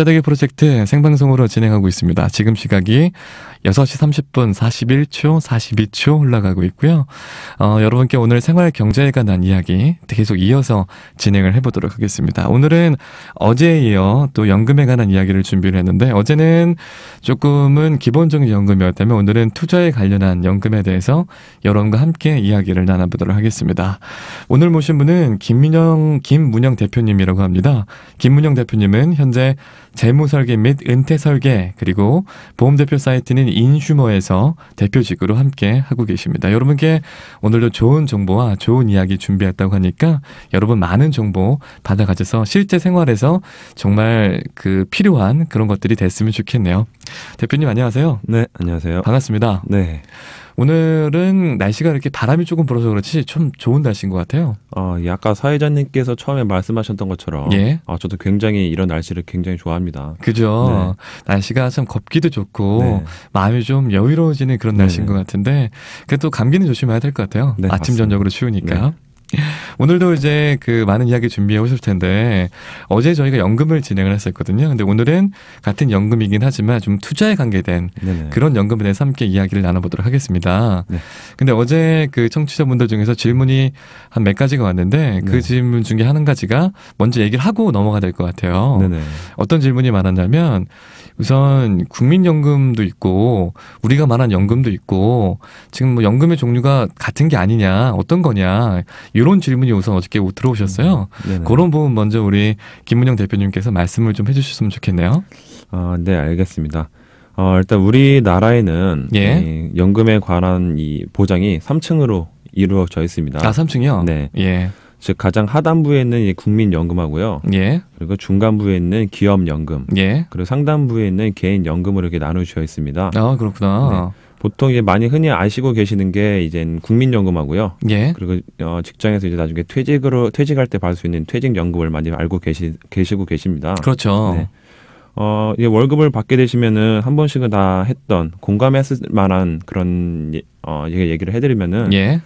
짜대기 프로젝트 생방송으로 진행하고 있습니다. 지금 시각이 6시 30분 41초, 42초 올라가고 있고요. 어, 여러분께 오늘 생활 경제에 관한 이야기 계속 이어서 진행을 해보도록 하겠습니다. 오늘은 어제에 이어 또 연금에 관한 이야기를 준비를 했는데 어제는 조금은 기본적인 연금이었다면 오늘은 투자에 관련한 연금에 대해서 여러분과 함께 이야기를 나눠보도록 하겠습니다. 오늘 모신 분은 김문영, 김문영 대표님이라고 합니다. 김문영 대표님은 현재 재무 설계 및 은퇴 설계 그리고 보험 대표 사이트는 인슈머에서 대표직으로 함께 하고 계십니다. 여러분께 오늘도 좋은 정보와 좋은 이야기 준비했다고 하니까 여러분 많은 정보 받아가셔서 실제 생활에서 정말 그 필요한 그런 것들이 됐으면 좋겠네요. 대표님 안녕하세요. 네, 안녕하세요. 반갑습니다. 네. 오늘은 날씨가 이렇게 바람이 조금 불어서 그렇지 좀 좋은 날씨인 것 같아요. 어, 이 아까 사회자님께서 처음에 말씀하셨던 것처럼 예. 아, 저도 굉장히 이런 날씨를 굉장히 좋아합니다. 그죠. 날씨가 참 걷기도 좋고 네. 마음이 좀 여유로워지는 그런 네. 날씨인 것 같은데 그래도 감기는 조심해야 될 것 같아요. 네, 아침 맞습니다. 저녁으로 추우니까. 오늘도 이제 그 많은 이야기 준비해 오실 텐데 어제 저희가 연금을 진행을 했었거든요. 근데 오늘은 같은 연금이긴 하지만 좀 투자에 관계된 네네. 그런 연금에 대해서 함께 이야기를 나눠보도록 하겠습니다. 네. 근데 어제 그 청취자분들 중에서 질문이 한 몇 가지가 왔는데 그 네. 질문 중에 한 가지가 먼저 얘기를 하고 넘어가야 될 것 같아요. 네네. 어떤 질문이 많았냐면 우선 국민연금도 있고 우리가 말한 연금도 있고 지금 뭐 연금의 종류가 같은 게 아니냐 어떤 거냐 이런 질문이 우선 어저께 들어오셨어요. 네네. 그런 부분 먼저 우리 김문영 대표님께서 말씀을 좀 해주셨으면 좋겠네요. 어, 네, 알겠습니다. 어, 일단 우리나라에는 예. 이 연금에 관한 이 보장이 3층으로 이루어져 있습니다. 아 3층이요? 네. 예. 즉 가장 하단부에 있는 이 국민연금하고요. 예. 그리고 중간부에 있는 기업연금, 예. 그리고 상단부에 있는 개인연금으로 이렇게 나누어져 있습니다. 아 그렇구나. 보통 이제 많이 흔히 아시고 계시는 게 이제 국민연금하고요. 예. 그리고 어, 직장에서 이제 나중에 퇴직으로 퇴직할 때 받을 수 있는 퇴직연금을 많이 알고 계시 계시고 계십니다. 그렇죠. 네. 어, 이제 월급을 받게 되시면은 한 번씩은 다 했던 공감했을 만한 그런 예- 어, 얘기- 얘기를 해드리면은 예.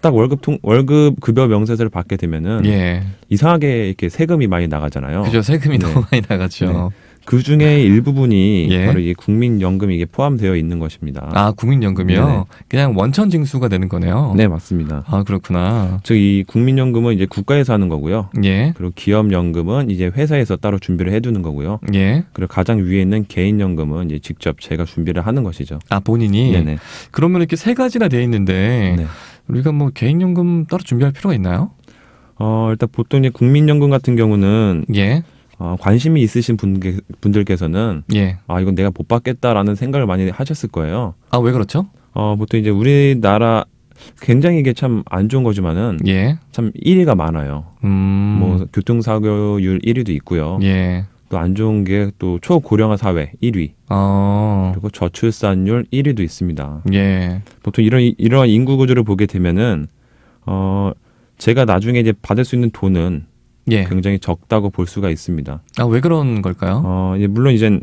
딱 월급 통 월급 급여 명세서를 받게 되면은 예. 이상하게 이렇게 세금이 많이 나가잖아요. 그죠. 세금이 네. 너무 많이 나가죠. 네. 그 중에 일부분이 예. 바로 이 국민연금이 이게 포함되어 있는 것입니다. 아 국민연금이요. 네네. 그냥 원천 징수가 되는 거네요. 네 맞습니다. 아 그렇구나. 즉 이 국민연금은 이제 국가에서 하는 거고요. 예. 그리고 기업연금은 이제 회사에서 따로 준비를 해두는 거고요. 예. 그리고 가장 위에 있는 개인연금은 이제 직접 제가 준비를 하는 것이죠. 아 본인이 네네. 그러면 이렇게 세 가지나 돼 있는데 네. 우리가 뭐 개인연금 따로 준비할 필요가 있나요? 어 일단 보통 이제 국민연금 같은 경우는 예. 어, 관심이 있으신 분께, 분들께서는 예. 아 이건 내가 못 받겠다라는 생각을 많이 하셨을 거예요. 아 왜 그렇죠? 어 보통 이제 우리나라 굉장히 이게 참 안 좋은 거지만은 예. 참 1위가 많아요. 음. 뭐 교통사고율 1위도 있고요. 예. 또안 좋은 게 또 초고령화 사회 1위 어. 그리고 저출산율 1위도 있습니다. 예. 보통 이런 이러한 인구 구조를 보게 되면은 어 제가 나중에 이제 받을 수 있는 돈은 예. 굉장히 적다고 볼 수가 있습니다. 아 왜 그런 걸까요? 어 이제 물론 이제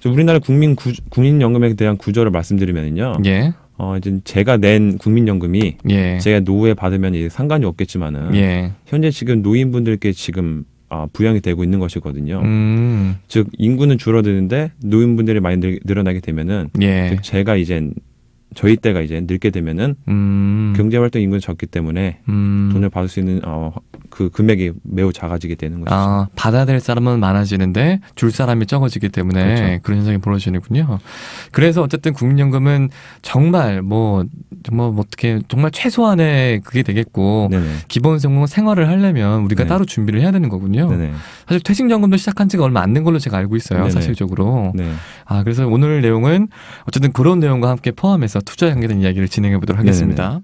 저 우리나라 국민 구, 국민연금에 대한 구조를 말씀드리면요. 예. 어 이제 제가 낸 국민연금이 예. 제가 노후에 받으면 이제 상관이 없겠지만은 예. 현재 지금 노인분들께 지금 아, 부양이 되고 있는 것이거든요. 음. 즉 인구는 줄어드는데 노인분들이 많이 늘, 늘어나게 되면은 예. 즉 제가 이제 저희 때가 이제 늙게 되면은 음. 경제활동 인구는 적기 때문에 음. 돈을 받을 수 있는 어, 그 금액이 매우 작아지게 되는 것이죠. 아, 받아야 될 사람은 많아지는데 줄 사람이 적어지기 때문에 그렇죠. 그런 현상이 벌어지는군요. 그래서 어쨌든 국민연금은 정말 뭐 정말 뭐 어떻게 정말 최소한의 그게 되겠고 네네. 기본 생활 생활을 하려면 우리가 네. 따로 준비를 해야 되는 거군요. 네네. 사실 퇴직연금도 시작한 지가 얼마 안 된 걸로 제가 알고 있어요. 사실적으로. 네. 아, 그래서 오늘 내용은 어쨌든 그런 내용과 함께 포함해서 투자에 관계된 이야기를 진행해 보도록 하겠습니다.